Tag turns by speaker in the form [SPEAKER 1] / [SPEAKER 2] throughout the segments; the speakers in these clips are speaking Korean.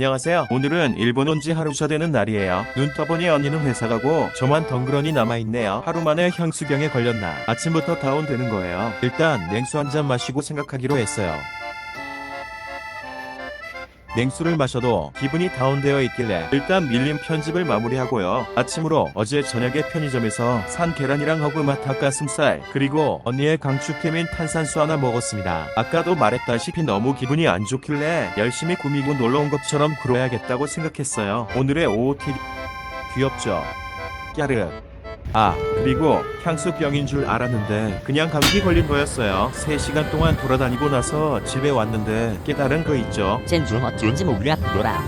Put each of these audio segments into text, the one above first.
[SPEAKER 1] 안녕하세요. 오늘은 일본 온 지 하루차 되는 날이에요. 눈 떠보니 언니는 회사 가고 저만 덩그러니 남아있네요. 하루 만에 향수병에 걸렸나. 아침부터 다운되는 거예요. 일단 냉수 한 잔 마시고 생각하기로 했어요. 냉수를 마셔도 기분이 다운되어 있길래 일단 밀린 편집을 마무리하고요. 아침으로 어제 저녁에 편의점에서 산 계란이랑 허브맛 닭가슴살 그리고 언니의 강추케민 탄산수 하나 먹었습니다. 아까도 말했다시피 너무 기분이 안 좋길래 열심히 꾸미고 놀러 온 것처럼 굴어야겠다고 생각했어요. 오늘의 OOT 귀엽죠? 까르 아 그리고 향수병인 줄 알았는데 그냥 감기 걸린 거였어요. 3시간 동안 돌아다니고 나서 집에 왔는데 깨달은 거 있죠?
[SPEAKER 2] 어쩐지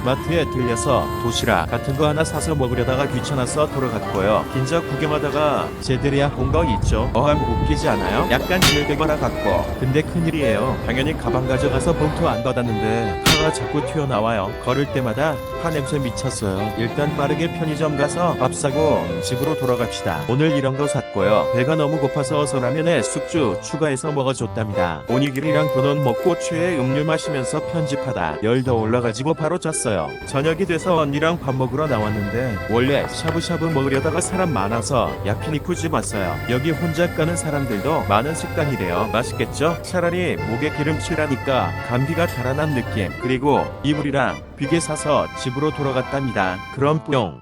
[SPEAKER 1] 마트에 들려서 도시락 같은 거 하나 사서 먹으려다가 귀찮아서 돌아갔고요. 긴자 구경하다가 제들이야 본 거 있죠? 어항 웃기지 않아요? 약간 질개발아 같고. 근데 큰일이에요. 당연히 가방 가져가서 봉투 안 받았는데 파가 자꾸 튀어나와요. 걸을 때마다 파 냄새 미쳤어요. 일단 빠르게 편의점 가서 밥 사고 집으로 돌아갑시다. 오늘 이런 거 샀고요 배가 너무 고파서 어서라면에 숙주 추가해서 먹어줬답니다. 오니기리랑 도넛 먹고 최애 음료 마시면서 편집하다 열 더 올라가지고 바로 잤어요. 저녁이 돼서 언니랑 밥 먹으러 나왔는데 원래 샤브샤브 먹으려다가 사람 많아서 야피니쿠집 왔어요. 여기 혼자 가는 사람들도 많은 식당이래요. 맛있겠죠? 차라리 목에 기름칠하니까 감기가 달아난 느낌. 그리고 이불이랑 비계 사서 집으로 돌아갔답니다. 그럼 뿅